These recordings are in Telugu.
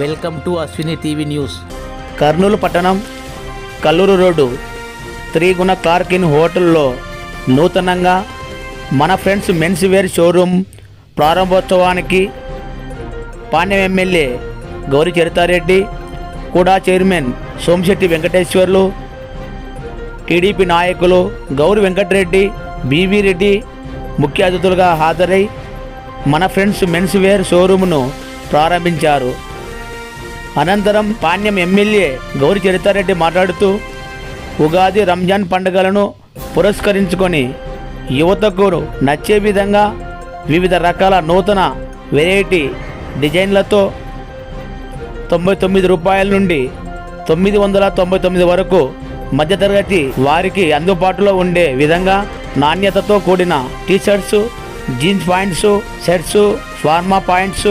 Welcome to Ashwini TV news. Kurnool పట్టణం కల్లూరు రోడ్డు త్రిగుణ కార్కిన్ హోటల్లో నూతనంగా మన ఫ్రెండ్స్ మెన్స్ వేర్ షోరూమ్ ప్రారంభోత్సవానికి పాండ్యం ఎమ్మెల్యే గౌరి చరితారెడ్డి కూడా చైర్మన్ సోమశెట్టి వెంకటేశ్వర్లు టీడీపీ నాయకులు గౌరీ వెంకటరెడ్డి బీవీ రెడ్డి ముఖ్య అతిథులుగా హాజరై మన ఫ్రెండ్స్ మెన్స్ వేర్ షోరూమ్ను ప్రారంభించారు. అనంతరం పాణ్యం ఎమ్మెల్యే గౌరి చరితారెడ్డి మాట్లాడుతూ ఉగాది రంజాన్ పండుగలను పురస్కరించుకొని యువతకు నచ్చే విధంగా వివిధ రకాల నూతన వెరైటీ డిజైన్లతో తొంభై తొమ్మిది రూపాయల నుండి తొమ్మిది వందల తొంభై తొమ్మిది వరకు మధ్యతరగతి వారికి అందుబాటులో ఉండే విధంగా నాణ్యతతో కూడిన t shirts jeans pants shirts formal pants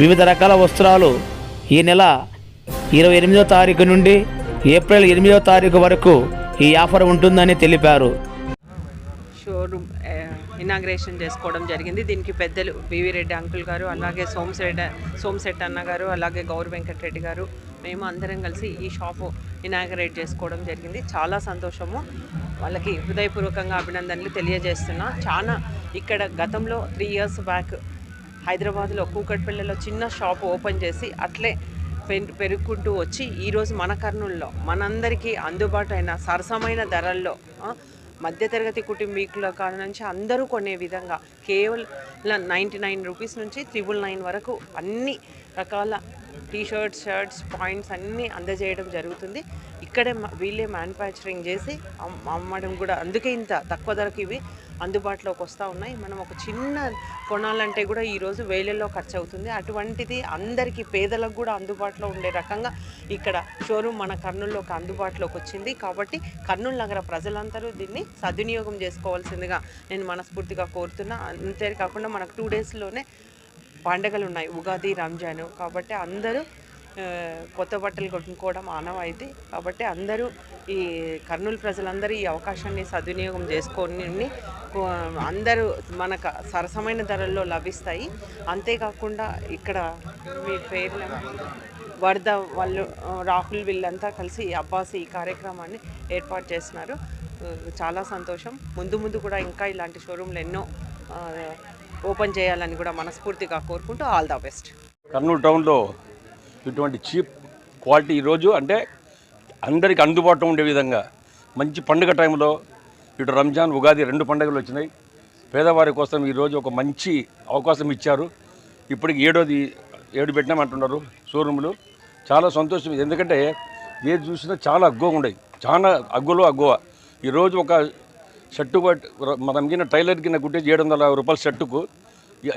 వివిధ రకాల వస్త్రాలు ఈ నెల ఇరవై ఎనిమిదో తారీఖు నుండి ఏప్రిల్ ఎనిమిదో తారీఖు వరకు ఈ ఆఫర్ ఉంటుందని తెలిపారు. షోరూమ్ ఇనాగ్రేషన్ చేసుకోవడం జరిగింది. దీనికి పెద్దలు బివి రెడ్డి అంకుల్ గారు అలాగే సోమశెడ్డి సోమశెట్ అన్న గారు అలాగే గౌర వెంకటరెడ్డి గారు మేము అందరం కలిసి ఈ షాపు ఇనాగ్రేట్ చేసుకోవడం జరిగింది. చాలా సంతోషము. వాళ్ళకి హృదయపూర్వకంగా అభినందనలు తెలియజేస్తున్నా. చాలా ఇక్కడ గతంలో త్రీ ఇయర్స్ బ్యాక్ హైదరాబాద్లో కూకట్పల్లిలో చిన్న షాప్ ఓపెన్ చేసి అట్లే పెరుగుకుంటూ వచ్చి ఈరోజు మన కర్నూల్లో మనందరికీ అందుబాటు అయిన సరసమైన ధరల్లో మధ్యతరగతి కుటుంబీకుల కాడ నుంచి అందరూ కొనే విధంగా కేవలం నైంటీ నైన్ రూపీస్ నుంచి త్రిబుల్ నైన్ వరకు అన్ని రకాల టీషర్ట్స్ షర్ట్స్ పాయింట్స్ అన్నీ అందజేయడం జరుగుతుంది. ఇక్కడే వీళ్ళే మ్యానుఫ్యాక్చరింగ్ చేసి అమ్మడం కూడా అందుకే ఇంత తక్కువ ధరకు ఇవి. అందుబాటులోకి వస్తూ ఉన్నాయి. మనం ఒక చిన్న కొనాలంటే కూడా ఈరోజు వేలల్లో ఖర్చు అవుతుంది అటువంటిది అందరికీ పేదలకు కూడా అందుబాటులో ఉండే రకంగా ఇక్కడ షోరూమ్ మన కర్నూలులోకి అందుబాటులోకి వచ్చింది. కాబట్టి కర్నూలు నగర ప్రజలందరూ దీన్ని సద్వినియోగం చేసుకోవాల్సిందిగా నేను మనస్ఫూర్తిగా కోరుతున్నా. అంతేకాకుండా మనకు టూ డేస్లోనే పండగలు ఉన్నాయి. ఉగాది రంజాన్. కాబట్టి అందరూ కొత్త బట్టలు కొనుక్కోవడం ఆనవాయితీ. కాబట్టి అందరూ ఈ కర్నూలు ప్రజలందరూ ఈ అవకాశాన్ని సద్వినియోగం చేసుకొని అందరూ మనకు సరసమైన ధరల్లో లభిస్తాయి. అంతేకాకుండా ఇక్కడ మీ పేర్ల వరద వాళ్ళు రాహుల్ వీళ్ళంతా కలిసి అబ్బాస్ ఈ కార్యక్రమాన్ని ఏర్పాటు చేస్తున్నారు. చాలా సంతోషం. ముందు ముందు కూడా ఇంకా ఇలాంటి షోరూమ్లు ఎన్నో ఓపెన్ చేయాలని కూడా మనస్ఫూర్తిగా కోరుకుంటూ ఆల్ ద బెస్ట్. కర్నూలు టౌన్లో ఇటువంటి చీప్ క్వాలిటీ ఈరోజు అంటే అందరికి అందుబాటులో ఉండే విధంగా మంచి పండుగ టైంలో ఇటు రంజాన్ ఉగాది రెండు పండుగలు వచ్చినాయి. పేదవారి కోసం ఈరోజు ఒక మంచి అవకాశం ఇచ్చారు. ఇప్పటికి ఏడోది ఏడు పెట్టినామంటున్నారు షోరూములు. చాలా సంతోషం. ఎందుకంటే ఏది చూసినా చాలా అగ్గువ ఉండేవి చాలా అగ్గులో అగ్గువ ఈరోజు ఒక షర్టు మనం కింద టైలర్ కింద కుట్టేసి ఏడు వందల యాభై రూపాయల షర్టుకు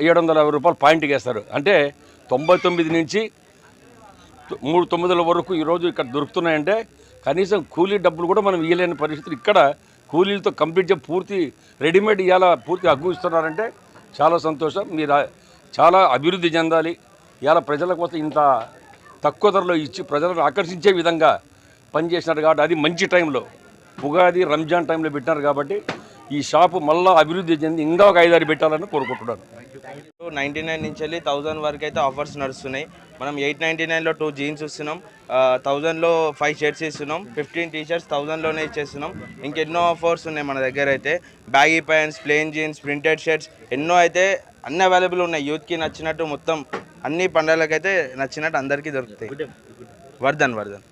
ఏడు వందల యాభై రూపాయలు పాయింట్కి వేస్తారు. అంటే తొంభై తొమ్మిది నుంచి మూడు తొమ్మిదిల వరకు ఈరోజు ఇక్కడ దొరుకుతున్నాయంటే కనీసం కూలీ డబ్బులు కూడా మనం ఇవ్వలేని పరిస్థితులు. ఇక్కడ కూలీలతో కంప్లీట్ చేసి పూర్తి రెడీమేడ్ ఇవాళ పూర్తి అగ్గు ఇస్తున్నారంటే చాలా సంతోషం. మీరు చాలా అభివృద్ధి చెందాలి. ఇవాళ ప్రజల కోసం ఇంత తక్కువ ధరలో ఇచ్చి ప్రజలను ఆకర్షించే విధంగా పనిచేసినారు కాబట్టి అది మంచి టైంలో. ఉగాది రంజాన్ టైంలో పెట్టినారు కాబట్టి ఈ షాపు మళ్ళీ అభివృద్ధి చెంది ఇంకా ఒక ఐదారు పెట్టాలని కోరుకుంటున్నాను. నైంటీ నైన్ నుంచి వెళ్ళి థౌజండ్ వరకు అయితే ఆఫర్స్ నడుస్తున్నాయి. మనం ఎయిట్ నైంటీ నైన్లో టూ జీన్స్ ఇస్తున్నాం. థౌజండ్లో ఫైవ్ షర్ట్స్ ఇస్తున్నాం. ఫిఫ్టీన్ టీ షర్ట్స్ థౌజండ్లోనే ఇచ్చేస్తున్నాం. ఇంకెన్నో ఆఫర్స్ ఉన్నాయి మన దగ్గర అయితే. Baggy pants plain jeans printed shirts ఎన్నో అయితే అన్ని అవైలబుల్ ఉన్నాయి. యూత్కి నచ్చినట్టు మొత్తం అన్ని పండుగలకైతే నచ్చినట్టు అందరికీ దొరుకుతాయి. వర్ధన్ వర్ధన్.